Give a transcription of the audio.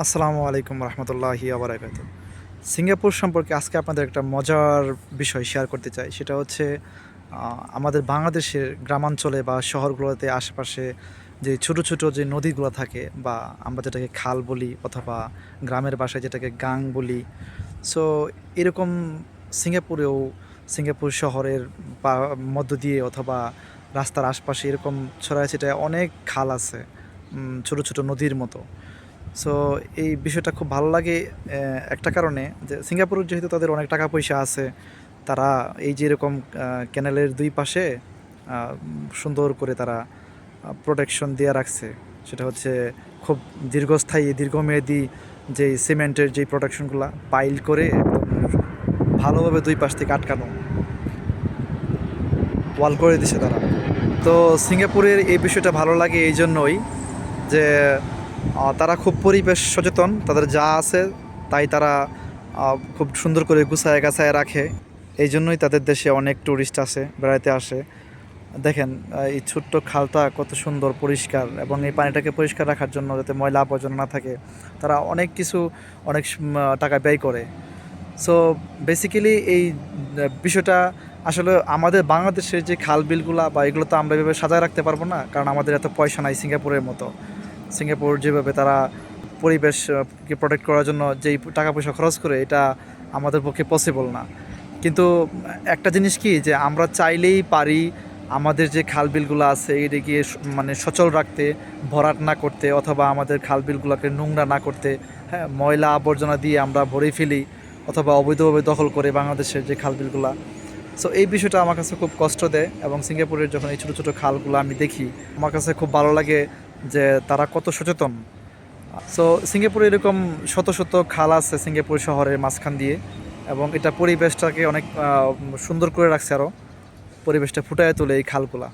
আসসালামু আলাইকুম রহমতুল্লাহি আবরাকাত সিঙ্গাপুর সম্পর্কে আজকে আপনাদের একটা মজার বিষয় শেয়ার করতে চাই। সেটা হচ্ছে আমাদের বাংলাদেশের গ্রামাঞ্চলে বা শহরগুলোতে আশেপাশে যে ছোট ছোট যে নদীগুলো থাকে বা আমরা যেটাকে খাল বলি অথবা গ্রামের বাসায় যেটাকে গাং বলি সো এরকম সিঙ্গাপুরেও সিঙ্গাপুর শহরের বা মধ্য দিয়ে অথবা রাস্তার আশপাশে এরকম ছড়ায় ছিটায় অনেক খাল আছে ছোট ছোট নদীর মতো। সো এই বিষয়টা খুব ভালো লাগে একটা কারণে যে সিঙ্গাপুরের যেহেতু তাদের অনেক টাকা পয়সা আছে, তারা এই যে এরকম ক্যানেলের দুই পাশে সুন্দর করে তারা প্রোটেকশন দিয়ে রাখছে। সেটা হচ্ছে খুব দীর্ঘস্থায়ী, দীর্ঘমেয়াদী যে সিমেন্টের যে প্রোটেকশনগুলো পাইল করে ভালোভাবে দুই পাশ থেকে আটকানো। ওয়াল করে দিছে তারা। তো সিঙ্গাপুরের এই বিষয়টা ভালো লাগে এই জন্যই যে তারা খুব পরিবেশ সচেতন, তাদের যা আছে তাই তারা খুব সুন্দর করে গুছায় গাছায় রাখে। এই জন্যই তাদের দেশে অনেক ট্যুরিস্ট আসে বেড়াতে আসে। দেখেন এই ছোট্ট খালটা কত সুন্দর, পরিষ্কার এবং এই পানিটাকে পরিষ্কার রাখার জন্য যাতে ময়লা আবর্জনা না থাকে, তারা অনেক কিছু, অনেক টাকা ব্যয় করে। সো বেসিক্যালি এই বিষয়টা আসলে আমাদের বাংলাদেশের যে খাল বিলগুলা বা এগুলো তো আমরা এভাবে সাজায় রাখতে পারব না, কারণ আমাদের এত পয়সা নাই সিঙ্গাপুরের মতো। সিঙ্গাপুর যেভাবে তারা পরিবেশকে প্রোটেক্ট করার জন্য যেই টাকা পয়সা খরচ করে, এটা আমাদের পক্ষে পসিবল না। কিন্তু একটা জিনিস কি যে, আমরা চাইলেই পারি আমাদের যে খাল বিলগুলো আছে এটাকে মানে সচল রাখতে, ভরাট না করতে অথবা আমাদের খাল বিলগুলোকে নোংরা না করতে হ্যাঁ ময়লা আবর্জনা দিয়ে আমরা ভরে ফেলি অথবা অবৈধভাবে দখল করে বাংলাদেশের যে খাল বিলগুলা। সো এই বিষয়টা আমার কাছে খুব কষ্ট দেয় এবং সিঙ্গাপুরের যখন এই ছোটো ছোটো খালগুলো আমি দেখি, আমার কাছে খুব ভালো লাগে যে তারা কত সচেতন। সো সিঙ্গাপুরে এরকম শত শত খাল আছে সিঙ্গাপুর শহরের মাঝখান দিয়ে এবং এটা পরিবেশটাকে অনেক সুন্দর করে রাখছে আরও পরিবেশটা ফুটায় তোলে এই খালগুলা।